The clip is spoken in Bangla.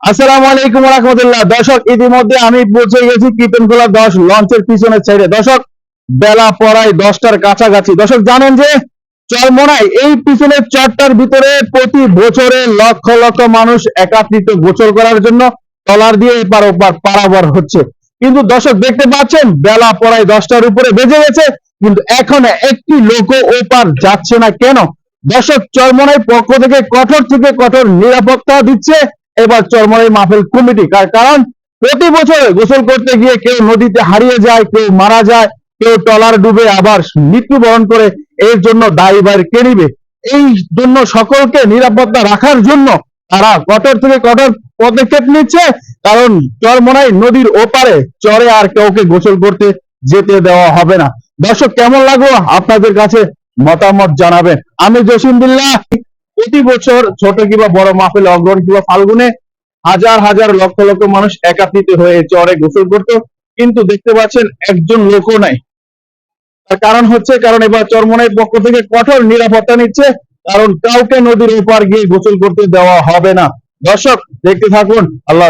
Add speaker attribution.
Speaker 1: আসসালামু আলাইকুম রহমতুল্লাহ। দর্শক, ইতিমধ্যে আমি পৌঁছে গেছি কীর্তনখোলা দশ লঞ্চের পিছনের সাইডে দর্শক, বেলা পড়ায় দশটার কাছাকাছি। দর্শক, জানেন যে চরমোনাই এই পিছনের চরটার ভিতরে প্রতি বছরে লক্ষ লক্ষ মানুষ একাত্রিত গোচর করার জন্য টলার দিয়ে এপার ওপার পারাবার হচ্ছে। কিন্তু দর্শক, দেখতে পাচ্ছেন, বেলা পড়ায় দশটার উপরে বেজে গেছে, কিন্তু এখন একটি লোকও ওপার যাচ্ছে না। কেন? দর্শক চরমোনাই পক্ষ থেকে কঠোর থেকে কঠোর নিরাপত্তা দিচ্ছে এবার চরমরাই মাহফিল কমিটি, কার, কারণ প্রতি বছর গোসল করতে গিয়ে কেউ নদীতে হারিয়ে যায়, কেউ মারা যায়, কেউ টলার ডুবে আবার মৃত্যুবরণ করে, এর জন্য দায়ীবার কে নিবে? এই জন্য সকলকে নিরাপত্তা রাখার জন্য তারা কঠোর থেকে কঠোর পদক্ষেপ নিচ্ছে, কারণ চরমনাই নদীর ওপারে চরে আর কাউকে গোসল করতে যেতে দেওয়া হবে না। দর্শক, কেমন লাগল আপনাদের কাছে মতামত জানাবেন। আমি জসিম বিল্লাহ প্রতি বছর ছোট কিংবা বড় মাহফিল অগ্রহণ কিংবা ফাল্গুনে হাজার হাজার লক্ষ লক্ষ মানুষ একাত্রিত হয়ে চরে গোসল করতো। কিন্তু দেখতে পাচ্ছেন একজন লোকও নাই। তার কারণ হচ্ছে, কারণ এবার চরমনের পক্ষ থেকে কঠোর নিরাপত্তা নিচ্ছে, কারণ কাউকে নদীর ওপার গিয়ে গোসল করতে দেওয়া হবে না। দর্শক, দেখতে থাকুন, আল্লাহ